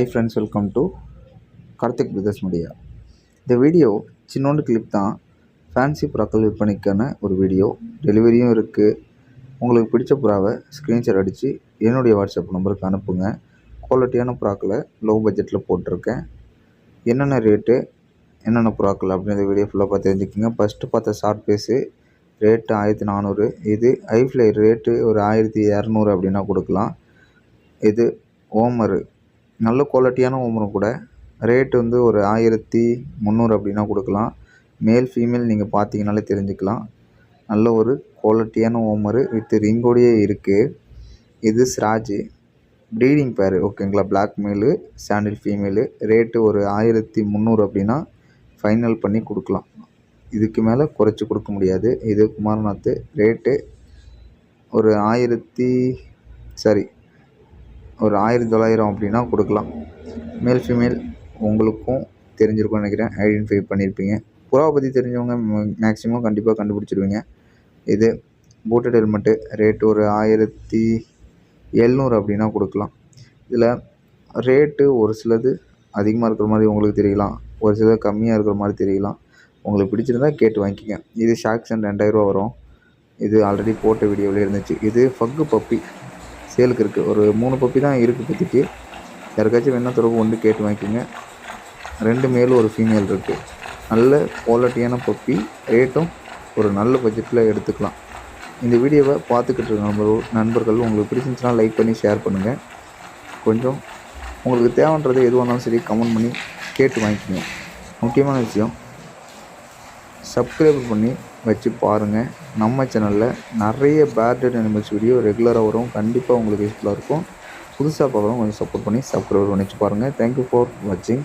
Hi friends welcome to Karthik brothers media இந்த video சின்னோண்டு clip தான். ஃபேன்சி புறாக்கள் விற்பனைக்கான ஒரு வீடியோ டெலிவரியும் இருக்குது உங்களுக்கு பிடிச்ச புறாவை ஸ்க்ரீன்ஷாட் அடித்து என்னுடைய வாட்ஸ்அப் நம்பருக்கு அனுப்புங்க. குவாலிட்டியான புறாக்களை லோ பட்ஜெட்டில் போட்டிருக்கேன். என்னென்ன ரேட்டு என்னென்ன புறாக்கள் அப்படின்ற வீடியோ ஃபுல்லாக பார்த்து தெரிஞ்சுக்கோங்க. ஃபஸ்ட்டு பார்த்த ஷார்ட் பேஸு ரேட்டு ஆயிரத்தி நானூறு. இது ஐஃப்ளை ரேட்டு ஒரு ஆயிரத்தி இரநூறு அப்படின்னா கொடுக்கலாம். இது ஓமரு நல்ல குவாலிட்டியான ஓமரும் கூட. ரேட் வந்து ஒரு ஆயிரத்தி முந்நூறு அப்படின்னா கொடுக்கலாம். மேல் ஃபீமேல் நீங்கள் பார்த்தீங்கனாலே தெரிஞ்சுக்கலாம். நல்ல ஒரு குவாலிட்டியான ஓமரு வித் ரிங்கோடையே இருக்குது இது ஸ்ராஜு ப்ரீடிங் பேர் ஓகேங்களா பிளாக் மேலு சாண்டில் ஃபீமேலு ரேட்டு ஒரு ஆயிரத்தி முந்நூறு அப்படின்னா ஃபைனல் பண்ணி கொடுக்கலாம். இதுக்கு மேலே குறைச்சி கொடுக்க முடியாது. இது குமாரநாத். ரேட்டு ஒரு ஆயிரத்தி சாரி ஒரு ஆயிரத்தி தொள்ளாயிரம் அப்படின்னா கொடுக்கலாம். மேல் ஃபீமேல் உங்களுக்கும் தெரிஞ்சிருக்கும்னு நினைக்கிறேன். ஐடென்டிஃபை பண்ணியிருப்பீங்க புறாவை பற்றி தெரிஞ்சவங்க மேக்ஸிமம் கண்டிப்பாக கண்டுபிடிச்சிருவீங்க. இது பூட்டட் ஹெல்மெட்டு ரேட்டு ஒரு ஆயிரத்தி எழுநூறு அப்படின்னா கொடுக்கலாம். இதில் ரேட்டு ஒரு சிலது அதிகமாக இருக்கிற மாதிரி உங்களுக்கு தெரியலாம். ஒரு சிலது கம்மியாக இருக்கிற மாதிரி தெரியலாம். உங்களுக்கு பிடிச்சிருந்தா கேட்டு வாங்கிக்கோங்க. இது ஷாக்ஸன் ரெண்டாயிரரூவா வரும். இது ஆல்ரெடி போட்ட வீடியோவில் இருந்துச்சு. இது ஃபக்கு பப்பி சேலுக்கு இருக்குது ஒரு மூணு பப்பி தான் இருக்குது பற்றிக்கு யாருக்காச்சும் வேணால் தொடர்பு கொண்டு கேட்டு வாங்கிக்கோங்க. ரெண்டு மேலும் ஒரு ஃபீமேல் இருக்குது நல்ல குவாலிட்டியான பப்பி. ரேட்டும் ஒரு நல்ல பட்ஜெட்டில் எடுத்துக்கலாம். இந்த வீடியோவை பார்த்துக்கிட்டு இருக்க நண்பர்கள் நண்பர்கள் உங்களுக்கு பிடிச்சிருந்துச்சுன்னா லைக் பண்ணி ஷேர் பண்ணுங்கள் கொஞ்சம் உங்களுக்கு தேவைன்றது எதுவாக இருந்தாலும் சரி கமெண்ட் பண்ணி கேட்டு வாங்கிக்கோங்க. முக்கியமான விஷயம் சப்ஸ்கிரைப் பண்ணி வச்சு பாருங்கள் நம்ம சேனலில் நிறைய பேர்டட் அனிமல்ஸ் வீடியோ ரெகுலராக வரும். கண்டிப்பாக உங்களுக்கு யூஸ்ஃபுல்லாக இருக்கும். புதுசாக பார்க்குறவங்க கொஞ்சம் சப்போர்ட் பண்ணி சப்ஸ்கிரைப் பண்ணி வச்சு பாருங்கள் தேங்க்யூ ஃபார் வாட்சிங்